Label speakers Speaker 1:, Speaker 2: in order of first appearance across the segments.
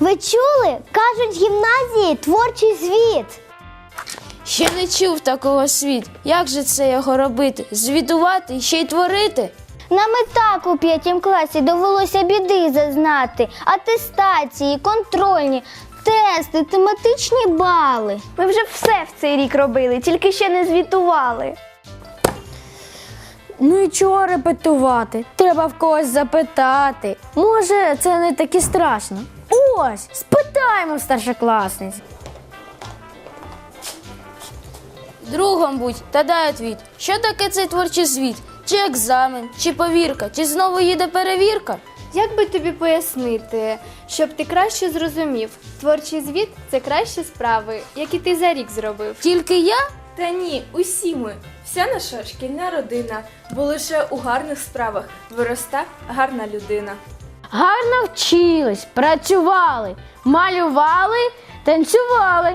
Speaker 1: Ви чули? Кажуть, в гімназії творчий звіт.
Speaker 2: Ще не чув такого світ. Як же це його робити? Звітувати ще й творити?
Speaker 1: Нам і так у п'ятім класі довелося біди зазнати, атестації, контрольні, тести, тематичні бали.
Speaker 3: Ми вже все в цей рік робили, тільки ще не звітували.
Speaker 2: Ну і чого репетувати? Треба в когось запитати. Може, це не так і страшно. Ось, спитаємо старшокласниць. Другом будь та дай отвіт. Що таке цей творчий звіт? Чи екзамен, чи повірка, чи знову їде перевірка?
Speaker 3: Як би тобі пояснити, щоб ти краще зрозумів, творчий звіт це кращі справи, які ти за рік зробив.
Speaker 2: Тільки я?
Speaker 4: Та ні, усі ми, вся наша шкільна родина, бо лише у гарних справах виросте гарна людина.
Speaker 2: Гарно вчились, працювали, малювали, танцювали.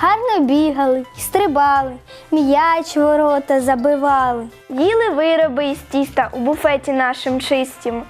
Speaker 1: Гарно бігали, стрибали, м'яч ворота забивали.
Speaker 3: Їли вироби із тіста у буфеті нашим чистім.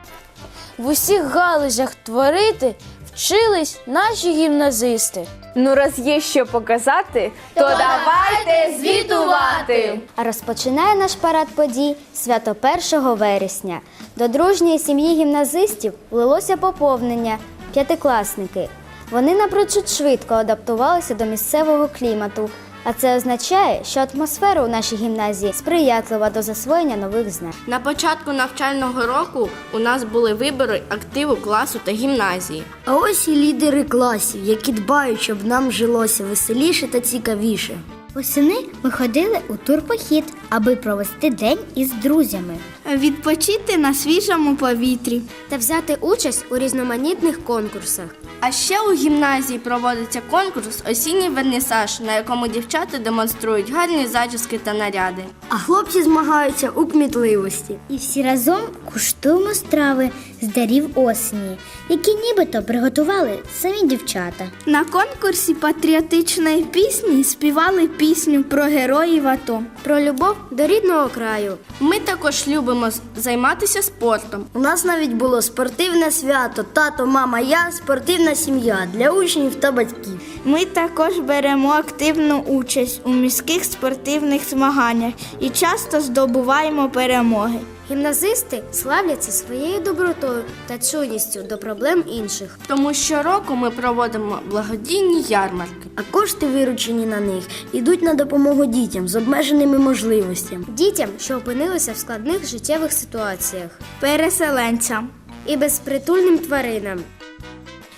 Speaker 2: В усіх галузях творити вчились наші гімназисти.
Speaker 4: Ну, раз є що показати, то давайте звітувати!
Speaker 1: Розпочинає наш парад подій свято 1 вересня. До дружньої сім'ї гімназистів влилося поповнення п'ятикласники. Вони напрочуд швидко адаптувалися до місцевого клімату. А це означає, що атмосфера у нашій гімназії сприятлива до засвоєння нових знань.
Speaker 5: На початку навчального року у нас були вибори активу класу та гімназії.
Speaker 6: А ось і лідери класів, які дбають, щоб нам жилося веселіше та цікавіше.
Speaker 1: Восени ми ходили у турпохід, аби провести день із друзями
Speaker 7: Відпочити на свіжому повітрі.
Speaker 1: та взяти участь у різноманітних конкурсах.
Speaker 5: А ще у гімназії проводиться конкурс Осінній вернісаж, на якому дівчата демонструють гарні зачіски та наряди.
Speaker 6: А хлопці змагаються у кмітливості.
Speaker 1: І всі разом куштуємо страви з дарів осені, які нібито приготували самі дівчата.
Speaker 7: На конкурсі патріотичної пісні співали пісню про героїв АТО.
Speaker 1: Про любов до рідного краю.
Speaker 5: Ми також любимо займатися спортом.
Speaker 6: У нас навіть було спортивне свято. Тато, мама, я спортивна сім'я для учнів та батьків.
Speaker 7: Ми також беремо активну участь у міських спортивних змаганнях і часто здобуваємо перемоги.
Speaker 1: Гімназисти славляться своєю добротою та чуйністю до проблем інших.
Speaker 5: Тому щороку ми проводимо благодійні ярмарки.
Speaker 6: А кошти, виручені на них, йдуть на допомогу дітям з обмеженими можливостями.
Speaker 1: Дітям, що опинилися в складних життєвих ситуаціях,
Speaker 7: Переселенцям.
Speaker 1: і безпритульним тваринам.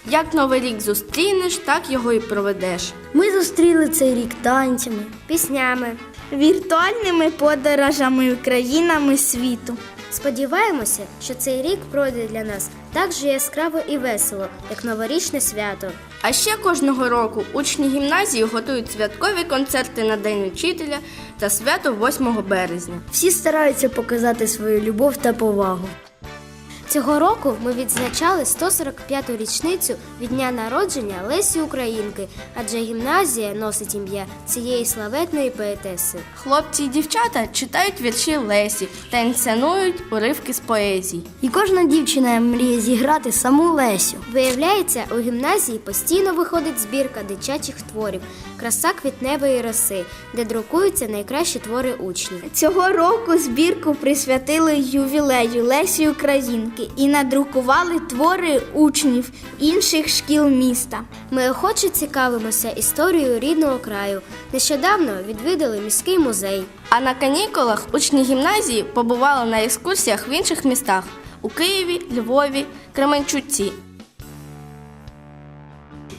Speaker 5: Як новий рік зустрінеш, так його і проведеш.
Speaker 6: Ми зустріли цей рік танцями.
Speaker 1: Піснями.
Speaker 7: Віртуальними подорожами країнами світу.
Speaker 1: Сподіваємося, що цей рік пройде для нас так же яскраво і весело, як новорічне свято.
Speaker 5: А ще кожного року учні гімназії готують святкові концерти на День учителя та свято 8 березня.
Speaker 6: Всі стараються показати свою любов та повагу.
Speaker 1: Цього року ми відзначали 145-ту річницю від дня народження Лесі Українки, адже гімназія носить ім'я цієї славетної поетеси.
Speaker 5: Хлопці і дівчата читають вірші Лесі та інсценують уривки з поезій.
Speaker 6: І кожна дівчина мріє зіграти саму Лесю.
Speaker 1: Виявляється, у гімназії постійно виходить збірка дитячих творів, краса квітневої роси, де друкуються найкращі твори учнів.
Speaker 7: Цього року збірку присвятили ювілею Лесі Українки і надрукували твори учнів інших шкіл міста.
Speaker 1: Ми охоче цікавимося історією рідного краю. Нещодавно відвідали міський музей.
Speaker 5: А на канікулах учні гімназії побували на екскурсіях в інших містах у Києві, Львові, Кременчуці.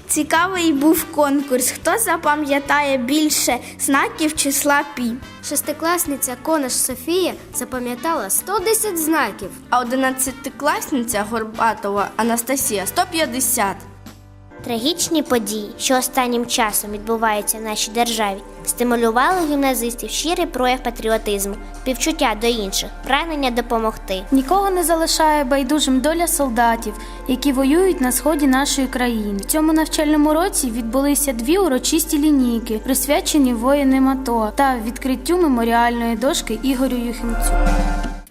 Speaker 7: Цікавий був конкурс. Хто запам'ятає більше знаків числа пі?
Speaker 1: Шестикласниця Конеш Софія запам'ятала 110 знаків.
Speaker 5: А одинадцятикласниця Горбатова Анастасія 150.
Speaker 8: Трагічні події, що останнім часом відбуваються в нашій державі, стимулювали гімназистів щирий прояв патріотизму, співчуття до інших, прагнення допомогти.
Speaker 9: Нікого не залишає байдужим доля солдатів, які воюють на сході нашої країни. В цьому навчальному році відбулися дві урочисті лінійки, присвячені воїнам АТО та відкриттю меморіальної дошки Ігорю Юхимцю.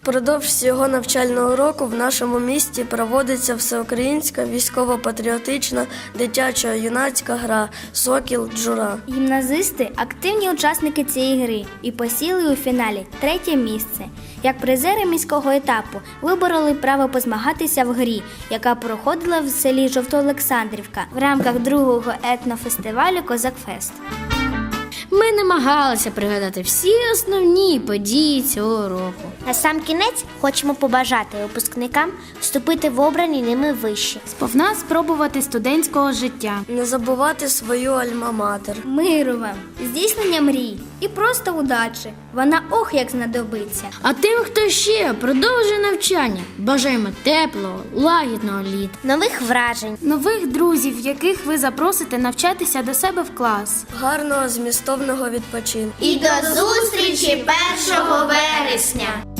Speaker 10: Впродовж всього навчального року в нашому місті проводиться всеукраїнська військово-патріотична дитячо-юнацька гра Сокіл Джура.
Speaker 11: Гімназисти активні учасники цієї гри і посіли у фіналі третє місце. Як призери міського етапу вибороли право позмагатися в грі, яка проходила в селі Жовтоолександрівка в рамках другого етнофестивалю Козакфест.
Speaker 12: Ми намагалися пригадати всі основні події цього року.
Speaker 8: На сам кінець хочемо побажати випускникам вступити в обрані ними виші.
Speaker 9: Сповна спробувати студентського життя.
Speaker 10: Не забувати свою альма-матер.
Speaker 11: Миру вам, здійснення мрій і просто удачі. Вона ох як знадобиться.
Speaker 12: А тим, хто ще продовжує навчання, бажаємо теплого, лагідного літа.
Speaker 8: Нових вражень,
Speaker 9: Нових друзів, яких ви запросите навчатися до себе в клас.
Speaker 10: Гарного змістовного відпочинку.
Speaker 7: І до зустрічі 1 вересня!